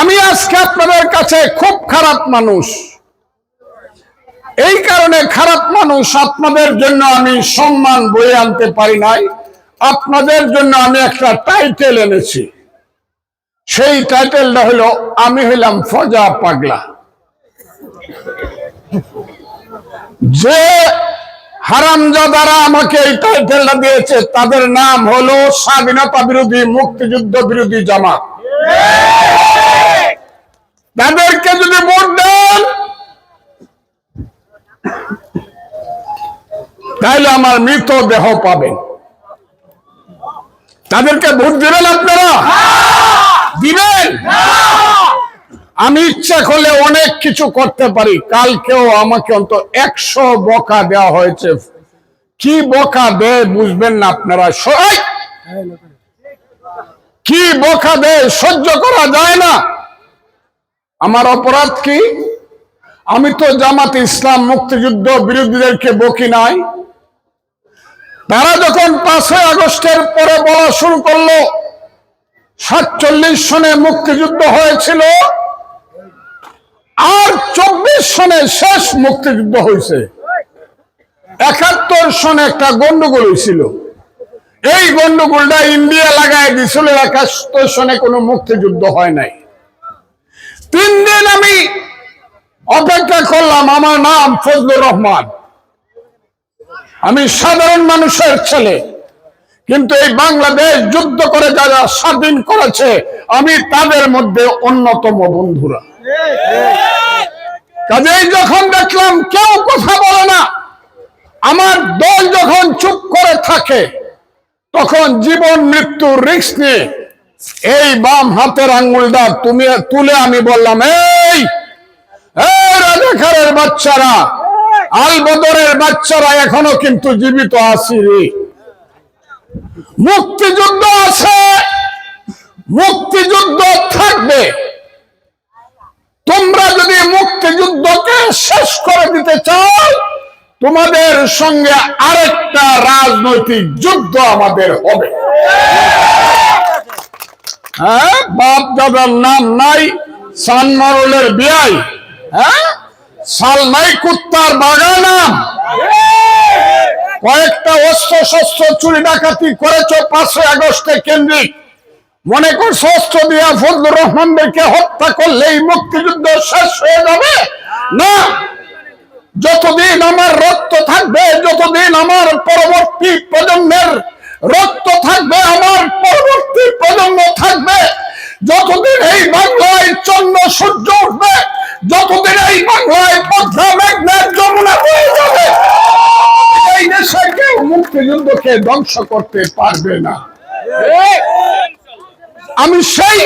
আমি আজকে আপনাদের কাছে খুব খারাপ মানুষ। এই কারণে খারাপ মানুষ আপনাদের জন্য আমি সম্মান বয়ে আনতে পারি নাই। আপনাদের জন্য আমি একটা টাইটেল এনেছি। সেই টাইটেলটা হলো, আমি হইলাম ফজা পাগলা। যে হারামজাদারা আমাকে এই টাইটেলটা দিয়েছে, তাদের নাম হলো স্বাধীনতা বিরোধী, মুক্তিযুদ্ধ বিরোধী জামাত। তাদেরকে যদি ভোট দেন তাহলে আমার মৃত দেহ পাবেন। তাদেরকে ভোট দিবেন আপনারা? দিবেন? আমি ইচ্ছা করলে অনেক কিছু করতে পারি। কালকেও আমাকে অন্ত একশো বকা দেওয়া হয়েছে। কি বকা দেয় বুঝবেন না আপনারা সবাই? কি বকা দেয় সহ্য করা যায় না। আমার অপরাধ কি? আমি তো জামাত ইসলাম মুক্তিযুদ্ধ বিরোধীদেরকে বকি নাই। তারা যখন পাঁচই আগস্টের পরে বলা শুরু করল, সাতচল্লিশ সনে মুক্তিযুদ্ধ হয়েছিল, আর চব্বিশ সনে শেষ মুক্তিযুদ্ধ হয়েছে। একাত্তর সনে একটা গন্ডগোল হয়েছিল। এই গন্ডগোলটা ইন্ডিয়া লাগাই দিছিল একাত্তর সনে কোনো মুক্তিযুদ্ধ হয় নাই। তিন দিন আমি অপেক্ষা করলাম, আমার নাম ফজলুর রহমান। আমি সাধারণ মানুষের ছেলে, কিন্তু এই বাংলাদেশ যুদ্ধ করে যারা স্বাধীন করেছে, আমি তাদের মধ্যে অন্যতম বন্ধুরা। কাজেই যখন দেখলাম কেউ কথা বলে না, আমার দল যখন চুপ করে থাকে তখন জীবন মৃত্যুর রিস্ক নিয়ে এই বাম হাতের আঙ্গুলটা তুমি তুলে আমি বললাম, এই রাজাখারের বাচ্চারা আল বদরের বাচ্চারা এখনও কিন্তু জীবিত আছি মুক্তিযুদ্ধ আছে, মুক্তিযুদ্ধ থাকবে। তোমরা যদি মুক্তিযুদ্ধকে শেষ করে দিতে চাও তোমাদের সঙ্গে আরেকটা রাজনৈতিক যুদ্ধ আমাদের হবে। হ্যাঁ বাপ দাদার নাম নাই সানমারুলের বিয়াই। হ্যাঁ সাল নাই কুত্তার বাগানাম কয়েকটা অস্ত্র শস্ত্র চুরি ডাকাতি করেছ পাঁচই আগস্টে কেন্দ্রিক। মনে করছ অস্ত্র দিয়া ফজলুর রহমানদেরকে হত্যা করলেই মুক্তিযুদ্ধ শেষ হয়ে যাবে? না। যতদিন আমার থাকবে যতদিন আমার পরবর্তী প্রজন্মের রক্ত থাকবে, আমার পরবর্তী প্রজন্ম থাকবে, যতদিন এই বাংলায় চন্দ্র সূর্য উঠবে, যতদিন এই বাংলায় পদ্মা মেঘনার যমুনা হয়ে যাবে, এই দেশে কেউ মুক্তিযুদ্ধকে ধ্বংস করতে পারবে না। আমি সেই